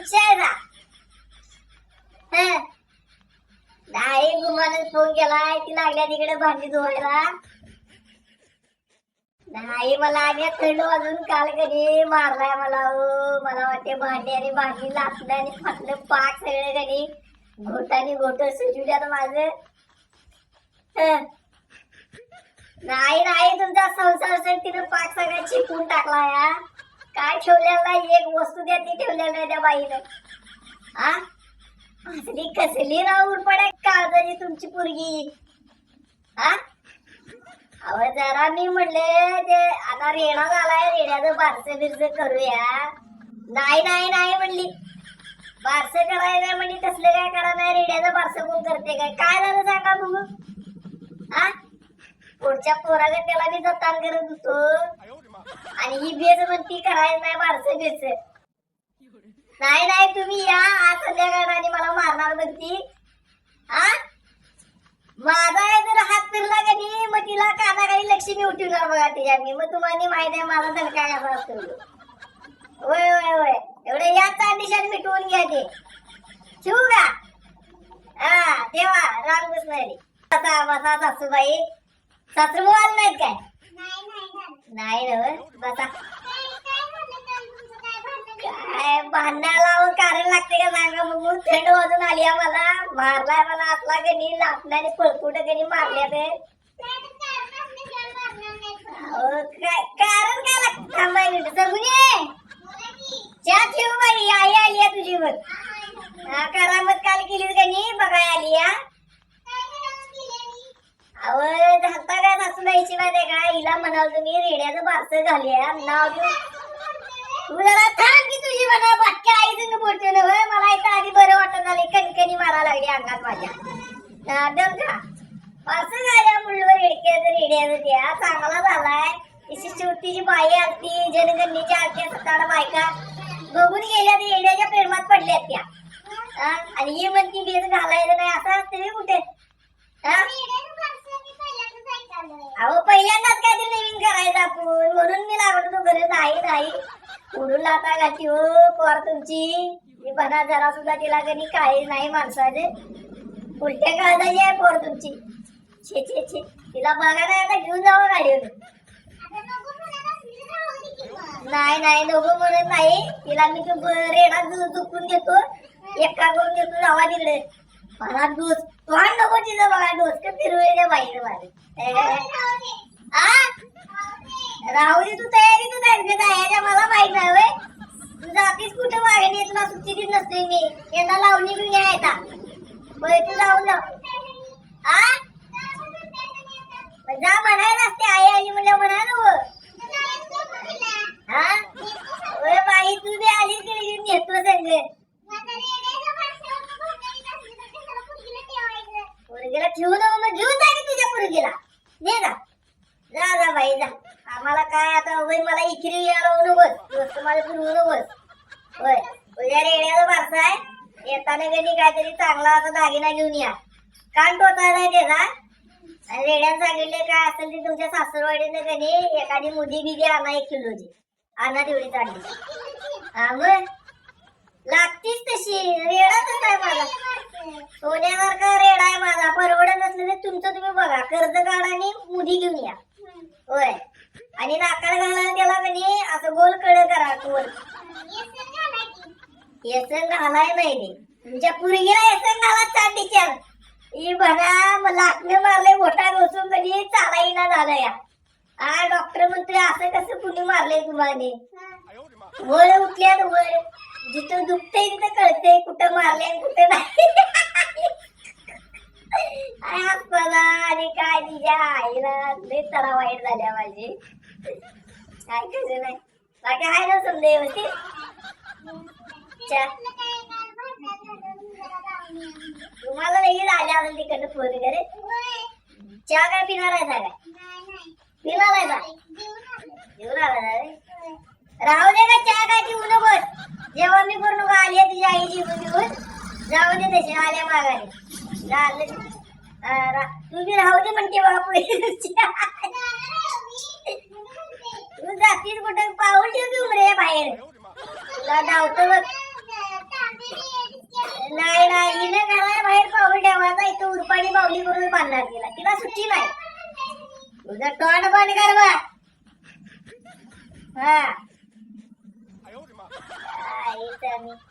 कुठच्या आहे नाही गुमानच फोन केलाय ती लागल्या तिकडे भांडी धुवायला. नाही मला आणि थंड वाजून काल कधी मारलाय मला ओ मला वाटते भांडी आणि भांडी लाटलं आणि फाटलं पाक सगळं कधी. घोटाने घोट सुटल्यात माझं. नाही नाही तुमचा संसार तिनं पाक सगळ्या चिपून टाकला या काय ठेवलेलं नाही? एक वस्तू द्या ती ठेवलेलं नाही त्या बाईनं. आ? असली कसली राहून पडे काळजाची तुमची पोरगी. हा अहो जरा मी म्हणले ते आता रेणा झालाय रेड्याचं बारसं बिरसं करूया. नाही नाही नाही म्हणली. बारसं करायला म्हणली तसलं काय करा नाही रेड्याचं बारसं कोण करते काय? काय झालं सांगा मग हा पुढच्या पोराला त्याला मी जतान करत होतो. आणि ही बेस म्हणती करायचं नाही बारसं बिरसं नाही नाही तुम्ही या. आज संध्याकाळी मला मारणार म्हणती हा? माझा आहे जर हात फिरला का नाही मग तिला काना काही लक्ष्मी उठवणार बघा तिच्या मी मग तुम्हाला माहिती आहे माझा धन काय असा असतो. होय होय होय. एवढे या चांदीशान मिटवून घ्या ते. ठेवू का? हा तेव्हा रामकृष्ण हरी. बसा बसा सासूबाई. सासरू बोल नाहीत काय? नाही ना बसा. काय भांडणाला लावून कारण लागते का सांगा मग थंड वाजून आली आहे मला. मारलाय मला आपला कधी लाटण्याने पळकुट कधी मारल्या ते. अहो, काय कारण काय लागतं थांबा मिनिट सगून ये. चहा ठेव बाई आई आली आहे तुझी मग हा, करामत काल केलीस का नाही बघाय आली या अहो झालता काय माहिती का? हिला म्हणाल तुम्ही रेड्याचं बारसं झाली नाव तू जरा थांब की तुझी म्हणा बाकी आई तुम्ही बोलते ना होय मला इथं आधी बरं वाटत आले कणकणी मारा लागली अंगात माझ्या. हा, दम का असं झाल्या मुलवर रेडक्याचं रेड्याचं त्या चांगला झालाय. तिची शेवटीची बाई आलती जनगणनेची आलती सतारा बायका. बघून गेल्या ते रेड्याच्या प्रेमात पडल्यात त्या. आणि हे म्हणती बेस घालायचं नाही. असं असते कुठे हा? अहो पहिल्यांदाच काहीतरी नवीन करायचं आपण म्हणून गरज आहे नाही नाही. उडून लाता घालती हो पोर तुमची. मी म्हणा जरा सुद्धा तिला कधी काही नाही माणसाचे. उलट्या काळजाची आहे पोर तुमची. छे छे छे. तिला बघा नाही आता घेऊन जावं गाडीवर नाही नाही नको म्हणत नाही. तिला मी तू रेडा दुखून देतो एका करून देतो जावा तिकडे. मला डोस तोंड नको तिचं बघा डोस का फिरवलेल्या बाईनं माझे. आ? राहू दे तू तयारी तू जायचं जायच्या मला माहीत नाही होय. तू जातीस कुठं मागणी ना सुट्टी देत नसते मी. यांना लावणी घेऊन यायचा बरं तू जाऊन जा आ? मग जा असते आई आली म्हणजे म्हणा ना हो. हा होय बाई तू बी आलीस की घेऊन घेतो सगळे. पोरगीला ठेवू नको मग घेऊन जा की तुझ्या पोरगीला. ने ना जा जा बाई जा. आम्हाला काय आता होय मला इकरी यायला नकोस दोस्त मला फिरवू होय. तुझ्या रेड्याचा बारसा आहे. येताना कधी काहीतरी चांगला असा दागिना घेऊन या. कान टोचायला आहे त्याचा आणि रेड्यानं सांगितले काय असेल ते तुमच्या सासरवाडीनं कधी एखादी मुली बिली आणा एक किलोची. आणा तेवढी चांगली. हा मग? लागतीच तशी. रेडाच आहे मला सोन्यासारखा रेडा आहे माझा परवडत नसलं तर तुमचं तुम्ही बघा कर्ज काढा आणि मुदी घेऊन या होय आणि नाकाला घालायला त्याला कधी असं गोल कड करा गोल येसन घालाय नाही ते तुमच्या पुरगीला येसन घाला टीचर ही बघा मला लाटणं मारले मोठा घोसून कधी म्हणजे चालायला झालं या हा डॉक्टर म्हणतोय असं कसं कुणी मारले तुम्हाला? वळ उठल्या वळ. जिथं दुखतंय तिथं कळतंय कुठं मारले आणि कुठं नाही. काय आणि काय तिच्या आईला लय तरा वाईट झाल्या माझी. काय कसं नाही. बाकी आहे ना समजा व्यवस्थित चा- तुम्हाला लगेच आले असेल तिकडनं फोन करे चहा काय पिणार आहे काय पिणार आहे का घेऊन आला राहू दे का चहा काय पिऊ नकोस जेव्हा मी करू नको. आली आहे तुझ्या आई जीवन घेऊन जाऊ दे तसे आल्या मागाने झालं तू बी राहू दे म्हणते बघा तू जातीस कुठं? पाऊल ठेव उमरे बाहेर. तुला धावतो बघ. हिने घराबाहेर पाऊल ठेवायचा इथं उरपाणी बावली करून बांधणार तिला तिला सुट्टी नाही. तुझं तोंड बंद कर बा. हा. मी.